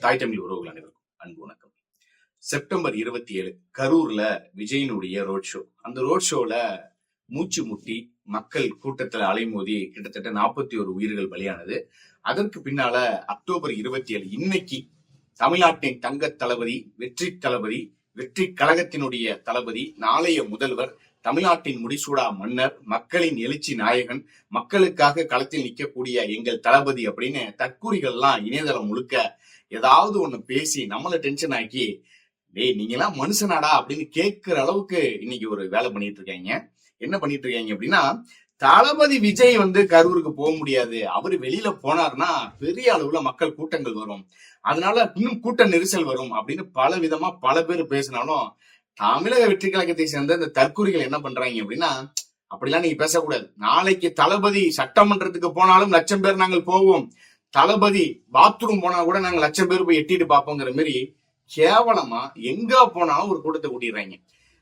தாய் தமிழ் உறவுகள் அனைவருக்கும் அன்பு வணக்கம். செப்டம்பர் இருபத்தி ஏழு கரூர்ல விஜயனுடைய ரோட் ஷோ அந்த ரோட் ஷோல மூச்சு முட்டி மக்கள் கூட்டத்துல அலைமோதி கிட்டத்தட்ட நாற்பத்தி ஒரு உயிர்கள் பலியானது. அதற்கு பின்னால அக்டோபர் இருபத்தி ஏழு இன்னைக்கு தமிழ்நாட்டின் தங்க தளபதி வெற்றி தளபதி வெற்றி கழகத்தினுடைய தளபதி நாளைய முதல்வர் தமிழ்நாட்டின் முடிசூடா மன்னர் மக்களின் எழுச்சி நாயகன் மக்களுக்காக களத்தில் நிற்கக்கூடிய எங்கள் தளபதி அப்படின்னு தற்கூறிகள்லாம் இணையதளம் முழுக்க ஏதாவது ஒண்ணு பேசி நம்மள டென்ஷன் ஆக்கி டேய் நீங்க எல்லாம் மனுஷனாடா அப்படின்னு கேட்கிற அளவுக்கு இன்னைக்கு ஒரு வேலை பண்ணிட்டு இருக்காங்க. என்ன பண்ணிட்டு இருக்காங்க அப்படின்னா தளபதி விஜய் வந்து கரூருக்கு போக முடியாது. அவரு வெளியில போனார்னா பெரிய அளவுல மக்கள் கூட்டங்கள் வரும். அதனால இன்னும் கூட்ட நெரிசல் வரும் அப்படின்னு பல விதமா பல பேர் பேசினாலும் தமிழக வெற்றி கழகத்தை சேர்ந்த இந்த தற்கூறிகள் என்ன பண்றாங்க அப்படின்னா அப்படிலாம் நீங்க பேசக்கூடாது. நாளைக்கு தளபதி சட்டமன்றத்துக்கு போனாலும் லட்சம் பேர் நாங்கள் போவோம். தளபதி பாத்ரூம் போனா கூட நாங்க லட்சம் பேர் போய் எட்டிட்டு பார்ப்போங்கிற மாதிரி கேவலமா எங்க போனாலும் ஒரு கூட்டத்தை கூட்டிடுறாங்க.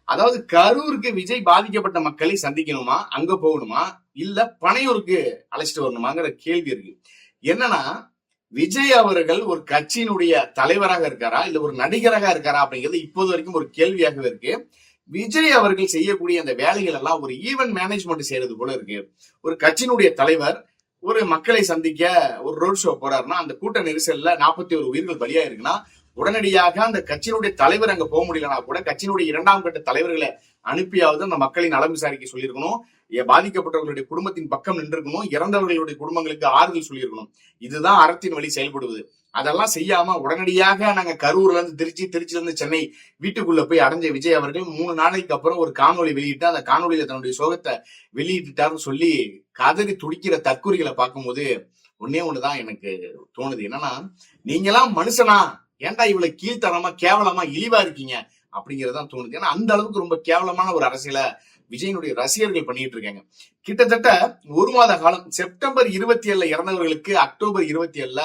அதாவது கரூருக்கு விஜய் பாதிக்கப்பட்ட மக்களை சந்திக்கணுமா? அங்க போகணுமா? இல்ல பனையூருக்கு அழைச்சிட்டு வரணுமாங்கிற கேள்வி இருக்கு. என்னன்னா விஜய் அவர்கள் ஒரு கட்சியினுடைய தலைவராக இருக்காரா? இல்ல ஒரு நடிகராக இருக்காரா அப்படிங்கிறது இப்போது வரைக்கும் ஒரு கேள்வியாகவே இருக்கு. விஜய் அவர்கள் செய்யக்கூடிய அந்த வேலைகள் எல்லாம் ஒரு ஈவென்ட் மேனேஜ்மெண்ட் செய்யறது போல இருக்கு. ஒரு கட்சியினுடைய தலைவர் ஒரு மக்களை சந்திக்க ஒரு ரோட் ஷோ போறாருன்னா அந்த கூட்ட நெரிசல்ல நாற்பத்தி ஒரு உயிர்கள் பலியா இருக்குன்னா உடனடியாக அந்த கட்சியினுடைய தலைவர் அங்க போக முடியலனா கூட கட்சியினுடைய இரண்டாம் கட்ட தலைவர்களை அனுப்பியாவது அந்த மக்களின் நலம் விசாரிக்க சொல்லியிருக்கணும். பாதிக்கப்பட்டவர்களுடைய குடும்பத்தின் பக்கம் நின்றிருக்கணும் இறந்தவர்களுடைய குடும்பங்களுக்கு ஆறுதல் சொல்லியிருக்கணும். இதுதான் அறத்தின் வழி செயல்படுவது. அதெல்லாம் செய்யாம உடனடியாக நாங்க கரூர்ல இருந்து திருச்சி திருச்சில இருந்து சென்னை வீட்டுக்குள்ள போய் அடைஞ்ச விஜய் அவர்கள் மூணு நாளைக்கு அப்புறம் ஒரு காணொலி வெளியிட்டு அந்த காணொலியில தன்னுடைய சோகத்தை வெளியிட்டுட்டாருன்னு சொல்லி கதறி துடிக்கிற தற்கொலைகளை பார்க்கும்போது ஒன்னே ஒண்ணுதான் எனக்கு தோணுது. என்னன்னா நீங்களாம் மனுஷனா? ஏன்டா இவ்வளவு கீழ்த்தனமா கேவலமா இழிவா இருக்கீங்க? அப்படிங்கறதான் தோணுது. ஏன்னா அந்த அளவுக்கு ரொம்ப கேவலமான ஒரு அரசியல விஜயனுடைய ரசிகர்கள் பண்ணிட்டு இருக்காங்க. கிட்டத்தட்ட ஒரு மாத காலம் செப்டம்பர் இருபத்தி ஏழுல இறந்தவர்களுக்கு அக்டோபர் இருபத்தி ஏழுல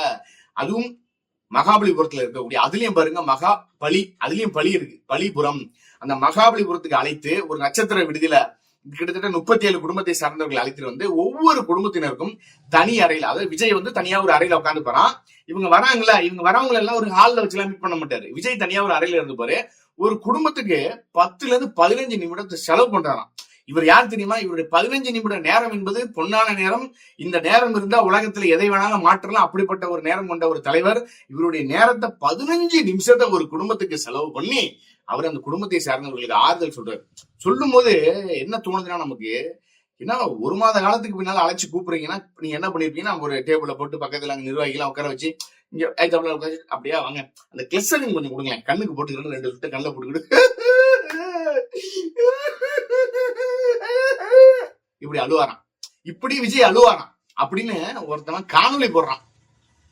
அதுவும் மகாபலிபுரத்துல இருக்கக்கூடிய அதுலயும் பாருங்க மகா பலி அதுலயும் பலி இருக்கு. பலிபுரம். அந்த மகாபலிபுரத்துக்கு அழைத்து ஒரு நட்சத்திர விடுதியில கிட்டத்தட்ட முப்பத்தி ஏழு குடும்பத்தை சார்ந்தவர்கள் அழைத்துட்டு வந்து ஒவ்வொரு குடும்பத்தினருக்கும் தனி அறையில் அதாவது விஜய் வந்து தனியா ஒரு அறையில உட்காந்து போறான். இவங்க வராங்களா இவங்க வரவங்க எல்லாம் ஒரு ஹால்ல வச்சு மீட் பண்ண மாட்டாரு. விஜய் தனியா ஒரு அறையில இருந்து பாரு ஒரு குடும்பத்துக்கு பத்துல இருந்து பதினஞ்சு நிமிடத்தை செலவு பண்றாராம். இவர் யார் தெரியுமா? இவருடைய பதினஞ்சு நிமிட நேரம் என்பது பொன்னான நேரம். இந்த நேரம் இருந்தா உலகத்துல எதை வேணாலும் மாற்றலாம். அப்படிப்பட்ட ஒரு நேரம் கொண்ட ஒரு தலைவர். இவருடைய நேரத்தை பதினஞ்சு நிமிஷத்தை ஒரு குடும்பத்துக்கு செலவு பண்ணி அவர் அந்த குடும்பத்தை சார்ந்தவர்களுக்கு ஆறுதல் சொல்றாரு. சொல்லும் போது என்ன தோணுதுன்னா நமக்கு என்ன ஒரு மாத காலத்துக்கு பின்னால அழைச்சு கூப்பிடுறீங்கன்னா நீங்க என்ன பண்ணிருப்பீங்கன்னா ஒரு டேபிள போட்டு பக்கத்துல அங்க நிர்வாகிகள் உட்கார வச்சு இங்க உட்காந்து அப்படியா வாங்க. அந்த கிளஸ்டரிங் கொஞ்சம் கொடுங்களேன். கண்ணுக்கு போட்டுக்கிட்டு ரெண்டு சுட்டு கண்ணில் போட்டுக்கிட்டு இப்படி அழுவாராம். இப்படி விஜய் அழுவாராம். அப்படின்னு ஒருத்தவன் காணொலி போடுறான்.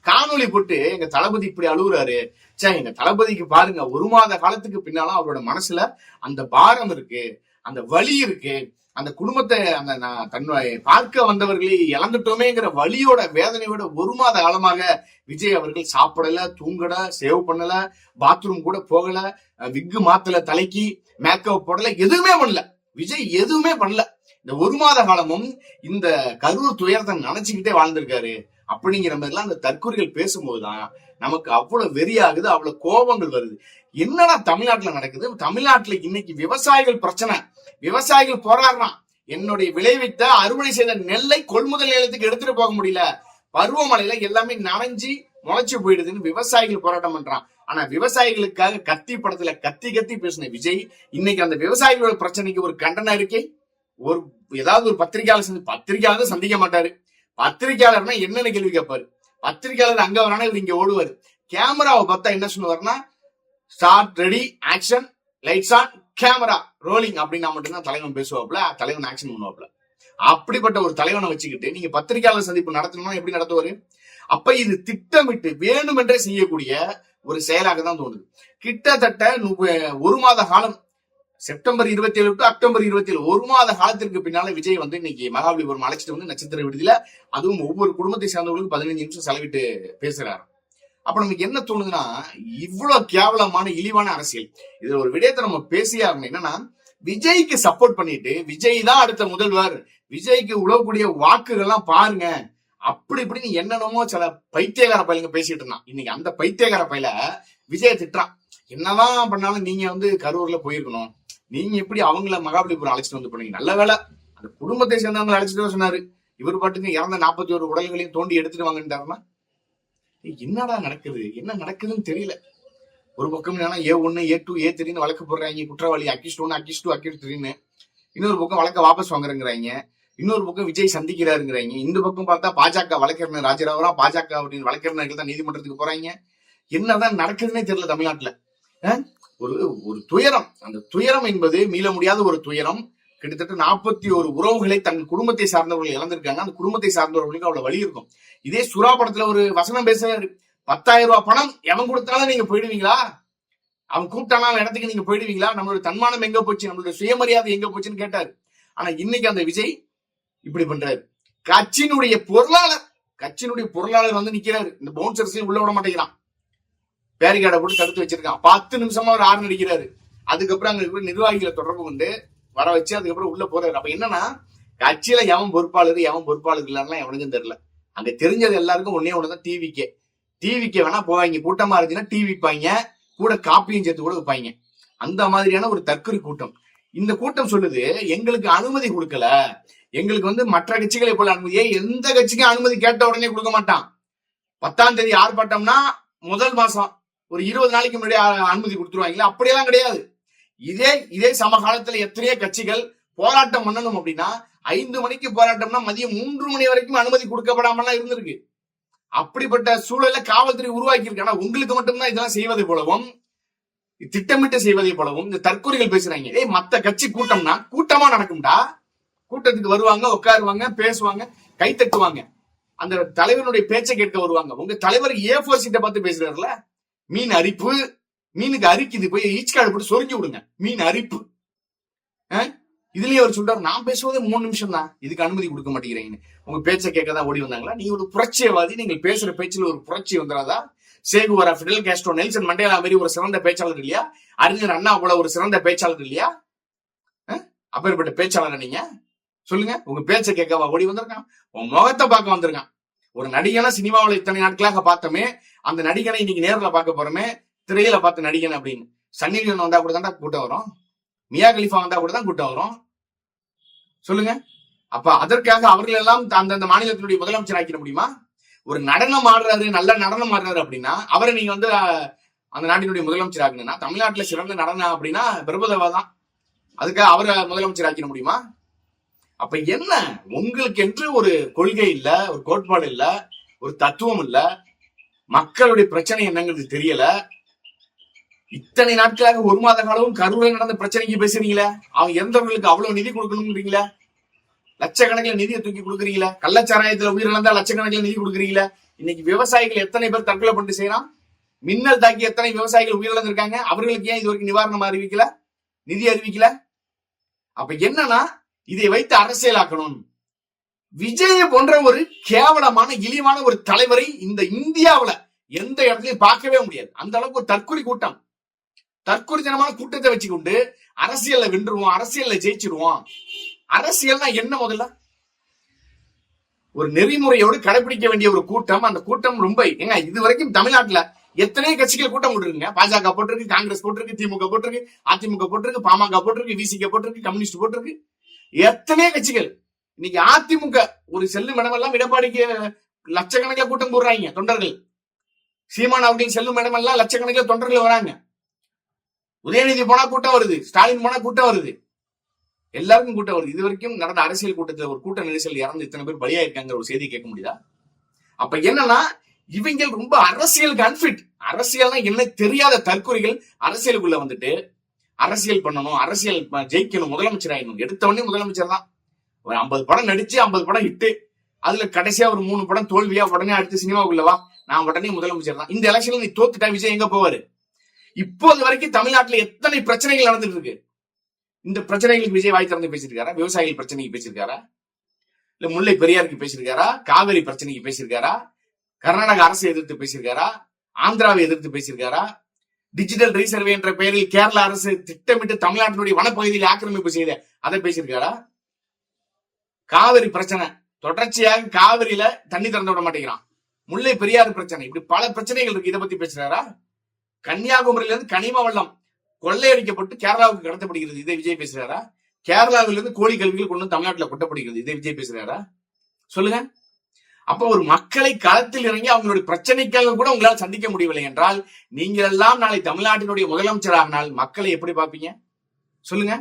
காணொலி போட்டு எங்க தளபதி இப்படி அழுகுறாரு. சே எங்க தளபதிக்கு பாருங்க ஒரு மாத காலத்துக்கு பின்னாலும் அவரோட மனசுல அந்த பாரம் இருக்கு அந்த வலி இருக்கு. அந்த குடும்பத்தை அந்த தன்னை பார்க்க வந்தவர்களை இழந்துட்டோமேங்கிற வழியோட வேதனையோட ஒரு மாத காலமாக விஜய் அவர்கள் சாப்பிடல தூங்கல சேவ் பண்ணல பாத்ரூம் கூட போகல விக்கு மாத்தல தலைக்கு மேக்கப் போடல எதுவுமே பண்ணல. விஜய் எதுவுமே பண்ணல. இந்த ஒரு மாத காலமும் இந்த கரூர் துயரத்தை நினைச்சுக்கிட்டே வாழ்ந்திருக்காரு. அப்படிங்கிற மாதிரிலாம் அந்த தற்கொலைகள் பேசும்போதுதான் நமக்கு அவ்வளவு வெறியாகுது அவ்வளவு கோபங்கள் வருது. என்னடா தமிழ்நாட்டுல நடக்குது? தமிழ்நாட்டுல இன்னைக்கு விவசாயிகள் பிரச்சனை. விவசாயிகள் போராடுறான் என்னுடைய விளைவித்த அறுவடை செய்த நெல்லை கொள்முதல் நிலையத்துக்கு எடுத்துட்டு போக முடியல. பருவமழையில எல்லாமே நனைஞ்சு முளைச்சு போயிடுதுன்னு விவசாயிகள் போராட்டம் பண்றான். ஆனா விவசாயிகளுக்காக கத்தி படத்துல கத்தி கத்தி பேசின விஜய் இன்னைக்கு அந்த விவசாயிகளோட பிரச்சனைக்கு ஒரு கண்டன இருக்கே ஒரு ஏதாவது ஒரு பத்திரிகையாளர் சந்தி பத்திரிகையாளர் சந்திக்க மாட்டாரு. பத்திரிகையாளர்னா என்னென்ன கேள்வி கேட்பாரு. பத்திரிகையாளர் அங்க வரானா இவர் இங்க ஓடுவாரு. கேமராவை பார்த்தா என்ன சொல்லுவாருன்னா start ready action lights on camera rolling அப்படின்னா மட்டும்தான் தலைவன் பேசுவாப்ல தலைவன் ஆக்ஷன் பண்ணுவாப்ல அப்படிப்பட்ட ஒரு தலைவனை வச்சுக்கிட்டு நீங்க பத்திரிகையாளர் சந்திப்பு நடத்தணும்னா எப்படி நடத்துவாரு? அப்ப இது திட்டமிட்டு வேண்டுமென்றே செய்யக்கூடிய ஒரு செயலாக தான் தோணுது. கிட்டத்தட்ட ஒரு மாத காலம் செப்டம்பர் இருபத்தி ஏழு டு அக்டோபர் இருபத்தி ஏழு ஒரு மாத காலத்திற்கு பின்னால விஜய் வந்து இன்னைக்கு மகாபலிபுரம் அழைச்சிட்டு வந்து நட்சத்திர விடுதியில அதுவும் ஒவ்வொரு குடும்பத்தை சேர்ந்தவர்களுக்கு பதினஞ்சு நிமிஷம் செலவிட்டு பேசுறாரு. அப்ப நமக்கு என்ன தோணுதுன்னா இவ்வளவு கேவலமான இழிவான அரசியல். இதுல ஒரு விடயத்தை நம்ம பேசியே ஆகணும். என்னன்னா விஜய்க்கு சப்போர்ட் பண்ணிட்டு விஜய் தான் அடுத்த முதல்வர். விஜய்க்கு உழவக்கூடிய வாக்குகள்லாம் பாருங்க. அப்படி இப்படின்னு என்னென்னமோ சில பைத்தியகார பையலுங்க பேசிட்டு இருந்தான். இன்னைக்கு அந்த பைத்தியகார பையில விஜய திட்டுறான். என்னதான் பண்ணாலும் நீங்க வந்து கரூர்ல போயிருக்கணும். நீங்க எப்படி அவங்கள மகாபலிபுரம் அழைச்சிட்டு வந்து போனீங்க? நல்ல வேலை அந்த குடும்பத்தை சேர்ந்தவங்க அழைச்சிட்டு சொன்னாரு. இவர் பாட்டுக்கு இறந்த நாற்பத்தி ஒரு உடல்களையும் தோண்டி எடுத்துட்டு வாங்கன்றாருன்னா என்னடா நடக்குது? என்ன நடக்குதுன்னு தெரியல. ஒரு பக்கம் என்னன்னா ஏ ஒன்னு ஏ டூ ஏ த்ரீன்னு வழக்கு போடுறாங்க. குற்றவாளி அக்கிஸ்ட் ஒன்னு அக்கிஸ்ட் டூ அக்கிஸ்ட் த்ரீன்னு இன்னொரு பக்கம் வழக்க வாபஸ் வாங்குறேங்கிறாங்க. இன்னொரு பக்கம் விஜய் சந்திக்கிறாருங்கிறாங்க. இந்த பக்கம் பார்த்தா பாஜக வழக்கறிஞர் ராஜராவரா பாஜக அப்படின்னு வழக்கறிஞர்கள் தான் நீதிமன்றத்துக்கு போறாங்க. என்னதான் நடக்குதுன்னே தெரியல தமிழ்நாட்டுல. ஒரு ஒரு துயரம். அந்த துயரம் என்பது மீள முடியாத ஒரு துயரம். கிட்டத்தட்ட நாற்பத்தி ஒரு உறவுகளை தங்கள் குடும்பத்தை சார்ந்தவர்கள் இழந்திருக்காங்க. அந்த குடும்பத்தை சார்ந்தவர்களுக்கு அவ்வளவு வழி இருக்கும். இதே சுறா படத்துல ஒரு வசனம் பேசுறாரு. பத்தாயிரம் ரூபாய் பணம் எவன் கொடுத்தாலும் நீங்க போயிடுவீங்களா? அவன் கூப்பிட்டானா? அந்த இடத்துக்கு நீங்க போயிடுவீங்களா? நம்மளோட தன்மானம் எங்க போச்சு? நம்மளோட சுயமரியாதை எங்க போச்சுன்னு கேட்டாரு. ஆனா இன்னைக்கு அந்த விஜய் இப்படி பண்றாரு. கட்சியினுடைய பொருளாளர் கட்சியினுடைய பொருளாளர் வந்து நிக்கிறாரு. இந்த பவுன்சர்ஸையும் உள்ள விட மாட்டேங்கிறான். பேரிகார்டை போட்டு தடுத்து வச்சிருக்கான். பத்து நிமிஷமா ஒரு ஆறு நடிக்கிறாரு அதுக்கப்புறம் அங்க இருக்கிற நிர்வாகிகளை தொடர்பு கொண்டு வர வச்சு அதுக்கப்புறம் உள்ள போறாரு. அப்ப என்னன்னா கட்சியில எவன் பொறுப்பாளர் எவன் பொறுப்பாளர் இல்லைன்னா எவனுக்கும் தெரியல. அங்க தெரிஞ்சது எல்லாருக்கும் ஒன்னே ஒண்ணுதான் டிவிக்கே டிவிக்கே வேணா போவாங்க. கூட்டமா இருந்துச்சுன்னா டிவி வைப்பாங்க. கூட காப்பியும் சேர்த்து கூட வைப்பாங்க. அந்த மாதிரியான ஒரு தற்கொலை கூட்டம். இந்த கூட்டம் சொல்லுது எங்களுக்கு அனுமதி கொடுக்கல. எங்களுக்கு வந்து மற்ற கட்சிகளை போல அனுமதியே எந்த கட்சிக்கும் அனுமதி கேட்ட உடனே கொடுக்க மாட்டான். பத்தாம் தேதி ஆர்ப்பாட்டம்னா முதல் மாசம். ஒரு இருபது நாளைக்கு முன்னாடி அனுமதி கொடுத்துருவாங்களா அப்படியெல்லாம் கிடையாது. இதே இதே சமகாலத்துல எத்தனையோ கட்சிகள் போராட்டம் பண்ணணும் அப்படின்னா ஐந்து மணிக்கு போராட்டம்னா மதியம் மூன்று மணி வரைக்கும் அனுமதி கொடுக்கப்படாமலாம் இருந்திருக்கு. அப்படிப்பட்ட சூழலை காவல்துறை உருவாக்கி இருக்கு ஆனா உங்களுக்கு மட்டும்தான் இதெல்லாம் செய்வதை போலவும் திட்டமிட்டு செய்வதை போலவும் இந்த தற்கொலைகள் பேசுறாங்க. ஏய் மத்த கட்சி கூட்டம்னா கூட்டமா நடக்கும்டா. கூட்டத்துக்கு வருவாங்க உட்காருவாங்க பேசுவாங்க கை தட்டுவாங்க. அந்த தலைவனுடைய பேச்சை கேட்க வருவாங்க. உங்க தலைவர் ஏ போர் சீட்டை பார்த்து பேசுறாருல? மீன் அரிப்பு மீனுக்கு அரிக்குது போய் ஈச்சிக்காடு போட்டு சொரிஞ்சு விடுங்க. மீன் அரிப்பு. இதுலயே அவர் சொல்றாரு நான் பேசுவதே மூணு நிமிஷம் தான் இதுக்கு அனுமதி கொடுக்க மாட்டேங்கிறீங்கன்னு உங்க பேச்சை கேட்க தான் ஓடி வந்தாங்களா? நீ ஒரு புரட்சியவாதி நீங்கள் பேசுற பேச்சுல ஒரு புரட்சி வந்துடாதா Che Guevara Fidel Castro Nelson Mandela மாதிரி ஒரு சிறந்த பேச்சாளர் இல்லையா? அறிஞர் அண்ணா போல ஒரு சிறந்த பேச்சாளர் இல்லையா? அப்பேற்பட்ட பேச்சாளர் நீங்க? சொல்லுங்க உங்க பேச்சை கேட்கவா ஓடி வந்திருக்கான். உன் முகத்தை பார்க்க வந்திருக்கான். ஒரு நடிகனா சினிமாவில் இத்தனை நாட்களாக பார்த்தோமே அந்த நடிகனை இன்னைக்கு நேரில் பார்க்க போறோமே திரையில பார்த்த நடிகன் அப்படின்னு. சன்னி லியோன் வந்தா கூட தான் கூட்டம் வரும். மியா கலிஃபா வந்தா கூட தான் கூட்டம் வரும். சொல்லுங்க. அப்ப அதற்காக அவர்கள் எல்லாம் அந்தந்த மாநிலத்தினுடைய முதலமைச்சர் ஆக்கிட முடியுமா? ஒரு நடனம் ஆடுறாரு நல்ல நடனம் ஆடுறாரு அப்படின்னா அவரை நீங்க வந்து அந்த நாட்டினுடைய முதலமைச்சர் ஆக்கணும்னா தமிழ்நாட்டுல சிறந்த நடனம் அப்படின்னா பிரபுதேவா தான். அதுக்காக அவரை முதலமைச்சர் ஆக்கிட முடியுமா? அப்ப என்ன? உங்களுக்கு என்று ஒரு கொள்கை இல்ல ஒரு கோட்பாடு இல்ல ஒரு தத்துவம் இல்ல மக்களுடைய பிரச்சனை என்னங்கிறது தெரியல. இத்தனை நாட்களாக ஒரு மாத காலமும் கரூரில் நடந்த பிரச்சனைக்கு பேசுறீங்களே? அவன் இறந்தவர்களுக்கு அவ்வளவு நிதி கொடுக்கணும்ன்றீங்களே லட்சக்கணக்கில் நிதியை தூக்கி கொடுக்குறீங்களா? கள்ளச்சாராயத்துல உயிரிழந்தா லட்சக்கணக்கில் நிதி கொடுக்குறீங்களா? இன்னைக்கு விவசாயிகள் எத்தனை பேர் தற்கொலை பண்ணிட்டு செய்யறான்? மின்னல் தாக்கி எத்தனை விவசாயிகள் உயிரிழந்திருக்காங்க அவர்களுக்கு ஏன் இது வரைக்கும் நிவாரணம் அறிவிக்கல? நிதி அறிவிக்கல? அப்ப என்னன்னா இதை வைத்து அரசியலாக்கணும். விஜய போன்ற ஒரு கேவலமான இழிவான ஒரு தலைவரை இந்த இந்தியாவுல எந்த இடத்துலயும் பார்க்கவே முடியாது. அந்த அளவுக்கு ஒரு தற்கொலை கூட்டம். தற்கொலைத்தனமான கூட்டத்தை வச்சுக்கொண்டு அரசியல்ல வென்றுருவோம் அரசியல்ல ஜெயிச்சிருவோம். அரசியல்னா என்ன முதல்ல? ஒரு நெறிமுறையோடு கடைபிடிக்க வேண்டிய ஒரு கூட்டம். அந்த கூட்டம் ரொம்ப ஏங்க இது வரைக்கும் தமிழ்நாட்டுல எத்தனை கட்சிகள் கூட்டம் போட்டுருக்குங்க. பாஜக போட்டிருக்கு காங்கிரஸ் போட்டிருக்கு திமுக போட்டிருக்கு அதிமுக போட்டிருக்கு பாமக போட்டிருக்கு விசிக போட்டிருக்கு கம்யூனிஸ்ட் போட்டிருக்கு. எத்தனை கட்சிகள் இன்னைக்கு அதிமுக ஒரு செல்லும் இடமெல்லாம் எடப்பாடிக்கு லட்சக்கணக்கில் கூட்டம் போடுறாங்க தொண்டர்கள். சீமான் அவர்களின் செல்லும் இடமெல்லாம் லட்சக்கணக்கில் தொண்டர்கள் வராங்க. உதயநிதி போனா கூட்டம் வருது ஸ்டாலின் போனா கூட்டம் வருது. எல்லாருக்கும் கூட்டம் வருது. இது வரைக்கும் நடந்த அரசியல் கூட்டத்தில் ஒரு கூட்ட நெரிசல் இறந்து இத்தனை பேர் பலியாயிருக்காங்க ஒரு செய்தி கேட்க முடியுதா? அப்ப என்னன்னா இவங்க ரொம்ப அரசியல் கன்ஃபிட் அரசியல்னா என்ன தெரியாத தற்கொலைகள் அரசியலுக்குள்ள வந்துட்டு அரசியல் பண்ணணும் அரசியல் ஜெயிக்கணும் முதலமைச்சர் ஆயிடணும். எடுத்த உடனே முதலமைச்சர் தான். ஒரு ஐம்பது படம் நடிச்சு ஐம்பது படம் ஹிட்டு அதுல கடைசியா ஒரு மூணு படம் தோல்வியா உடனே அடுத்து சினிமாவுக்குள்ளவா நான் உடனே முதலமைச்சர் தான். இந்த எலெக்ஷன்ல நீ தோத்துட்டா விஜய் எங்க போவாரு? இப்போது வரைக்கும் தமிழ்நாட்டுல எத்தனை பிரச்சனைகள் நடந்துட்டு இருக்கு? இந்த பிரச்சனைகளுக்கு விஜய் வாய் திறந்து பேசியிருக்காரா? விவசாயிகள் பிரச்சனைக்கு பேசியிருக்காரா? இல்ல முல்லை பெரியாருக்கு பேசியிருக்காரா? காவேரி பிரச்சனைக்கு பேசியிருக்காரா? கர்நாடக அரசை எதிர்த்து பேசியிருக்காரா? ஆந்திராவை எதிர்த்து பேசியிருக்காரா? டிஜிட்டல் ரீசர்வே என்ற பெயரில் கேரள அரசு திட்டமிட்டு தமிழ்நாட்டினுடைய வனப்பகுதியில் ஆக்கிரமிப்பு செய்த அதை பேசியிருக்காரா? காவிரி பிரச்சனை. தொடர்ச்சியாக காவிரியில தண்ணி திறந்து விட மாட்டேங்கிறான். முல்லை பெரியாறு பிரச்சனை. இப்படி பல பிரச்சனைகள் இருக்கு. இதை பத்தி பேசுறாரா? கன்னியாகுமரியில இருந்து கனிம வள்ளம் கொள்ளையடிக்கப்பட்டு கேரளாவுக்கு கடத்தப்படுகிறது. இதை விஜய் பேசுறாரா? கேரளாவிலிருந்து கோழி கல்விகள் கொண்டு வந்து தமிழ்நாட்டுல கொட்டப்படுகிறது. இதை விஜய் பேசுறாரா? சொல்லுங்க. அப்ப ஒரு மக்களை களத்தில் இறங்கி அவங்களுடைய பிரச்சனைக்காக கூட உங்களால் சந்திக்க முடியவில்லை என்றால் நீங்கள் எல்லாம் நாளை தமிழ்நாட்டினுடைய முதலமைச்சராகினால் மக்களை எப்படி பார்ப்பீங்க? சொல்லுங்க.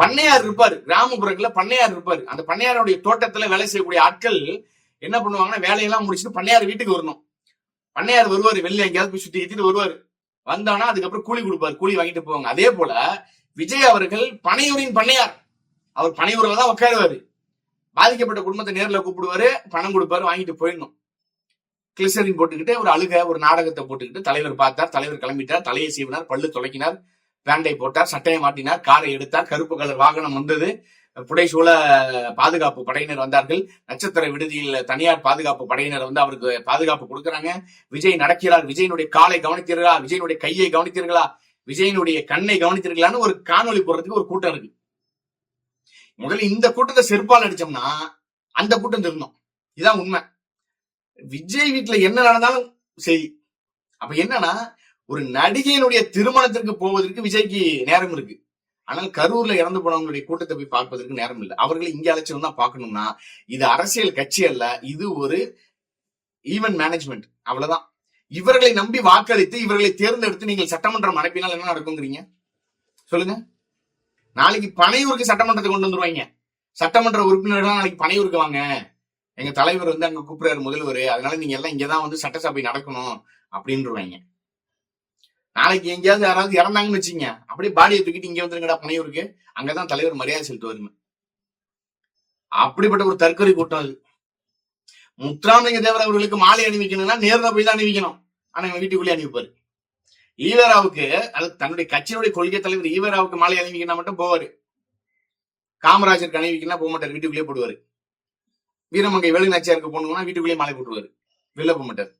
பண்ணையார் இருப்பாரு. கிராமப்புறங்கள்ல பண்ணையார் இருப்பாரு. அந்த பண்ணையாருடைய தோட்டத்துல வேலை செய்யக்கூடிய ஆட்கள் என்ன பண்ணுவாங்கன்னா வேலையெல்லாம் முடிச்சுட்டு பண்ணையார் வீட்டுக்கு வரணும். பண்ணையார் வருவாரு. வெளில எங்கேயாவது போய் சுத்தி ஏத்திட்டு வருவாரு. வந்தானா அதுக்கப்புறம் கூலி கொடுப்பாரு. கூலி வாங்கிட்டு போவாங்க. அதே போல விஜய் அவர்கள் பனையூரின் பண்ணையார். அவர் பனையூர்ல தான் உட்காருவாரு. பாதிக்கப்பட்ட குடும்பத்தை நேர்ல கூப்பிடுவாரு. பணம் கொடுப்பாரு. வாங்கிட்டு போயிடணும். கிளிசரின் போட்டுக்கிட்டு ஒரு அழுக ஒரு நாடகத்தை போட்டுக்கிட்டு தலைவர் பார்த்தார். தலைவர் கிளம்பிட்டார். தலையை சீவினார். பல்லு தொலைக்கினார் பேண்டை போட்டார் சட்டையை மாட்டினார் காரை எடுத்தார் கருப்பு கலர் வாகனம் வந்தது. புடைசூழ பாதுகாப்பு படையினர் வந்தார்கள். நட்சத்திர விடுதியில் தனியார் பாதுகாப்பு படையினர் வந்து அவருக்கு பாதுகாப்பு கொடுக்கறாங்க. விஜய் நடக்கிறார். விஜயனுடைய காலை கவனித்தீர்களா? விஜயனுடைய கையை கவனித்தீர்களா? விஜயனுடைய கண்ணை கவனித்தீர்களான்னு ஒரு காணொளி போடுறதுக்கு ஒரு கூட்டம் இருக்கு. முதல்ல இந்த கூட்டத்தை செருப்பால் அடிச்சோம்னா அந்த கூட்டம் திருந்தோம். இதான் உண்மை. விஜய் வீட்டுல என்ன நடந்தாலும் சரி. அப்ப என்னன்னா ஒரு நடிகையினுடைய திருமணத்திற்கு போவதற்கு விஜய்க்கு நேரம் இருக்கு. ஆனால் கரூர்ல இறந்து போனவங்களுடைய கூட்டத்தை போய் பார்ப்பதற்கு நேரம் இல்லை. அவர்களை இங்கே அழைச்சி வந்தா பார்க்கணும்னா இது அரசியல் கட்சி அல்ல இது ஒரு ஈவென்ட் மேனேஜ்மெண்ட் அவ்வளவுதான். இவர்களை நம்பி வாக்களித்து இவர்களை தேர்ந்தெடுத்து நீங்கள் சட்டமன்றம் அனுப்பினால் என்ன நடக்குங்கிறீங்க சொல்லுங்க. நாளைக்கு பனையூருக்கு சட்டமன்றத்தை கொண்டு வந்துருவாங்க. சட்டமன்ற உறுப்பினர்கள் நாளைக்கு பனையூருக்கு வாங்க. எங்க தலைவர் வந்து அங்க கூப்பிடுறாரு முதல்வர். அதனால நீங்க எல்லாம் இங்கதான் வந்து சட்டசபை நடக்கணும் அப்படின்றவாங்க. நாளைக்கு எங்கேயாவது யாராவது இறந்தாங்கன்னு வச்சுங்க அப்படியே பாடியை தூக்கிட்டு இங்க வந்துருங்கடா பனையூருக்கு. அங்கதான் தலைவர் மரியாதை செலுத்துவாருன்னு அப்படிப்பட்ட ஒரு தற்கொலை கூட்டம் அது. முத்துராமலிங்க தேவர் அவர்களுக்கு மாலை அணிவிக்கணும்னா நேர்ல போய் தான் அணிவிக்கணும். ஆனா எங்க வீட்டுக்குள்ளே அணிவிப்பாரு. ஈவராவுக்கு அது தன்னுடைய கட்சியினுடைய கொள்கை தலைவர் ஈவராவுக்கு மாலை அணிவிக்கணும் மட்டும் போவாரு. காமராஜருக்கு அணிவிக்கணும் போக மாட்டார் வீட்டுக்குள்ளேயே போடுவாரு. வீரமங்கை வேலு நாச்சியாருக்கு போகணும்னா வீட்டுக்குள்ளேயே மாலை போட்டுருவாரு. வெளில போக மாட்டார்.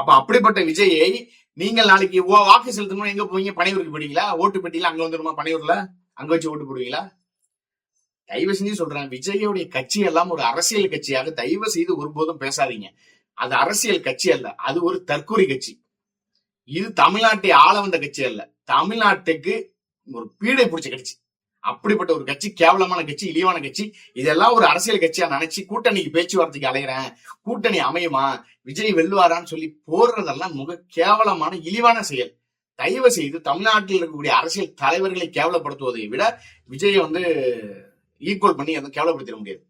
அப்ப அப்படிப்பட்ட விஜயை நீங்கள் நாளைக்கு ஓ- வாக்கு செலுத்தணும் எங்க போவீங்க? பனையூருக்கு போடுவீங்களா ஓட்டு பெட்டியில அங்க வந்துருமா பனையூர்ல அங்க வச்சு ஓட்டு போடுவீங்களா? தயவு செஞ்சு சொல்றேன் விஜயோடைய கட்சி எல்லாம் ஒரு அரசியல் கட்சியாக தயவு செய்து ஒருபோதும் பேசாதீங்க. அது அரசியல் கட்சி அல்ல அது ஒரு தற்கொலை கட்சி. இது தமிழ்நாட்டை ஆள வந்த கட்சி அல்ல. தமிழ்நாட்டுக்கு ஒரு பீடை பிடிச்ச கட்சி. அப்படிப்பட்ட ஒரு கட்சி கேவலமான கட்சி இழிவான கட்சி இதெல்லாம் ஒரு அரசியல் கட்சியா நினைச்சு கூட்டணிக்கு பேச்சுவார்த்தைக்கு அலையிறேன். கூட்டணி அமையுமா? விஜய் வெல்லுவாரான்னு சொல்லி போடுறதெல்லாம் மிக கேவலமான இழிவான செயல். தயவு செய்து தமிழ்நாட்டில் இருக்கக்கூடிய அரசியல் தலைவர்களை கேவலப்படுத்துவதை விட விஜயை வந்து ஈக்குவல் பண்ணி எதுவும் கேவலப்படுத்திட முடியாது.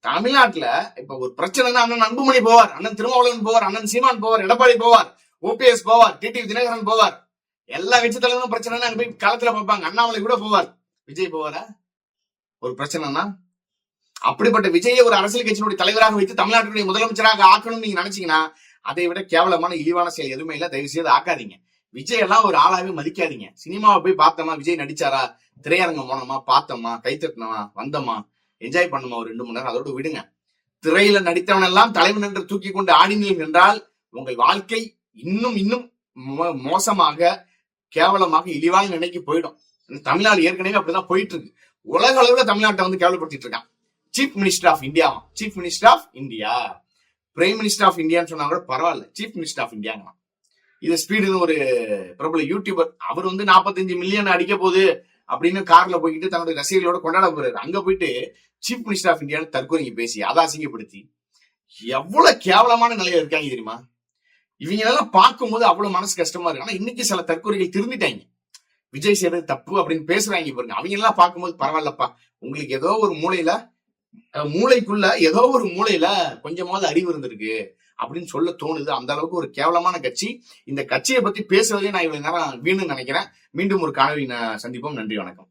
தமிழ்நாட்டுல இப்ப ஒரு பிரச்சனைனா அண்ணன் அன்புமணி போவார் அண்ணன் திருமாவளவன் போவார் அண்ணன் சீமான் போவார் எடப்பாடி போவார் ஓபிஎஸ் போவார் டிடிவி தினகரன் போவார். எல்லா கட்சி தலைவரும் பிரச்சனைனா அங்க போய் களத்துல பார்ப்பாங்க அண்ணாமலை கூட போவார். விஜய் போவாரா ஒரு பிரச்சனைனா அப்படிப்பட்ட விஜயை ஒரு அரசியல் கட்சியினுடைய தலைவராக வைத்து தமிழ்நாட்டினுடைய முதலமைச்சராக ஆக்கணும்னு நீங்க நினைச்சீங்கன்னா அதை விட கேவலமான இழிவான செயல் எதுவுமே இல்ல. தயவு செய்து ஆக்காதீங்க. விஜய் எல்லாம் ஒரு ஆளாவே மதிக்காதீங்க. சினிமாவை போய் பார்த்தோமா விஜய் நடிச்சாரா திரையரங்கம் போனோமா பார்த்தோமா கை தட்டினோமா வந்தோமா என்ஜாய் பண்ணுமா ஒரு ரெண்டு மணி நேரம் அதோட விடுங்க. திரையில நடித்தவன் எல்லாம் தலைவன் என்று தூக்கி கொண்டு ஆடினீர்கள் என்றால் உங்கள் வாழ்க்கை இன்னும் இன்னும் மோ- மோசமாக கேவலமாக இழிவான நிலைக்கு போயிடும். தமிழ்நாடு ஏற்கனவே அப்படிதான் போயிட்டு இருக்கு உலக அளவுல தமிழ்நாட்டை வந்து கேவலப்படுத்திட்டு இருக்கான் chief minister of India chief minister of India prime minister of இந்தியான்னு சொன்னா கூட பரவாயில்ல. சீஃப் மினிஸ்டர் ஆஃப் இந்தியாங்க இது ஸ்பீடுன்னு ஒரு பிரபல யூடியூபர் அவர் வந்து 45 மில்லியன் அடிக்க போகுது அப்படின்னு கார்ல போய்கிட்டு தன்னுடைய ரசிகர்களோட கொண்டாட போறாரு. அங்க போயிட்டு சீஃப் மினிஸ்டர் ஆஃப் இந்தியான்னு தற்கொலைக்கு பேசி அதை அசிங்கப்படுத்தி எவ்வளவு கேவலமான நிலையில இருக்காங்க தெரியுமா? இவங்க எல்லாம் பார்க்கும்போது அவ்வளவு மனசு கஷ்டமா இருக்கு. ஆனா இன்னைக்கு சில தற்கொலைகள் திருந்திட்டாங்க. விஜய் செய்யறது தப்பு அப்படின்னு பேசுறாங்க பாருங்க அவங்க எல்லாம் பார்க்கும்போது பரவாயில்லப்பா. உங்களுக்கு ஏதோ ஒரு மூலையில மூளைக்குள்ள ஏதோ ஒரு மூலையில கொஞ்சமாவது அறிவு இருந்திருக்கு அப்படின்னு சொல்ல தோணுது. அந்த அளவுக்கு ஒரு கேவலமான கட்சி. இந்த கட்சியை பத்தி பேசுறதே நான் இவ்வளவு நேரம் வீணுன்னு நினைக்கிறேன். மீண்டும் ஒரு காணொலி சந்திப்போம். நன்றி வணக்கம்.